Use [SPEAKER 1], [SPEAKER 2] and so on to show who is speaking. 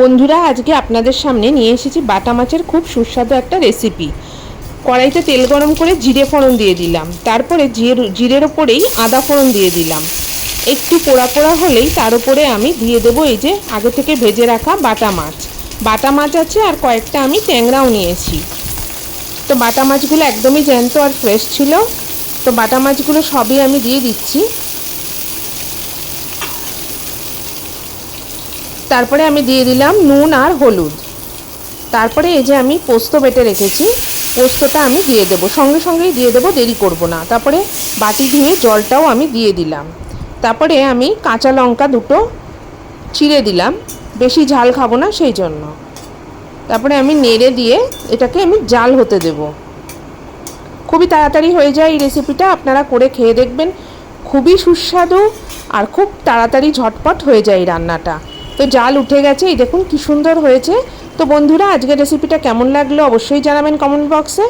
[SPEAKER 1] বন্ধুরা, আজকে আপনাদের সামনে নিয়ে এসেছি বাটা মাছের খুব সুস্বাদু একটা রেসিপি কড়াইতে তেল গরম করে জিরে ফোড়ন দিয়ে দিলাম। তারপরে জিরে জিরের ওপরেই আদা ফোড়ন দিয়ে দিলাম। একটু পোড়া পোড়া হলেই তার উপরে আমি দিয়ে দেবো এই যে আগে থেকে ভেজে রাখা বাটা মাছ। বাটা মাছ আছে আর কয়েকটা আমি ট্যাংরাও নিয়েছি। তো বাটা মাছগুলো একদমই জ্যান্ত আর ফ্রেশ ছিল। তো বাটা মাছগুলো সবই আমি দিয়ে দিচ্ছি। তারপরে আমি দিয়ে দিলাম নুন আর হলুদ। তারপরে এই যে আমি পোস্ত বেটে রেখেছি, পোস্তটা আমি দিয়ে দেবো। সঙ্গে সঙ্গেই দিয়ে দেবো, দেরি করব না। তারপরে বাটি ধুয়ে জলটাও আমি দিয়ে দিলাম। তারপরে আমি কাঁচা লঙ্কা দুটো চিড়ে দিলাম। বেশি ঝাল খাব না সেই জন্য। তারপরে আমি নেড়ে দিয়ে এটাকে আমি জাল হতে দেব। খুবই তাড়াতাড়ি হয়ে যায় এই রেসিপিটা আপনারা করে খেয়ে দেখবেন। খুবই সুস্বাদু আর খুব তাড়াতাড়ি ঝটপট হয়ে যায় এই রান্নাটা। তো জাল উঠে গেছে। এই দেখুন কি সুন্দর হয়েছে। তো বন্ধুরা, আজকের রেসিপিটা কেমন লাগল অবশ্যই জানাবেন কমেন্ট বক্সে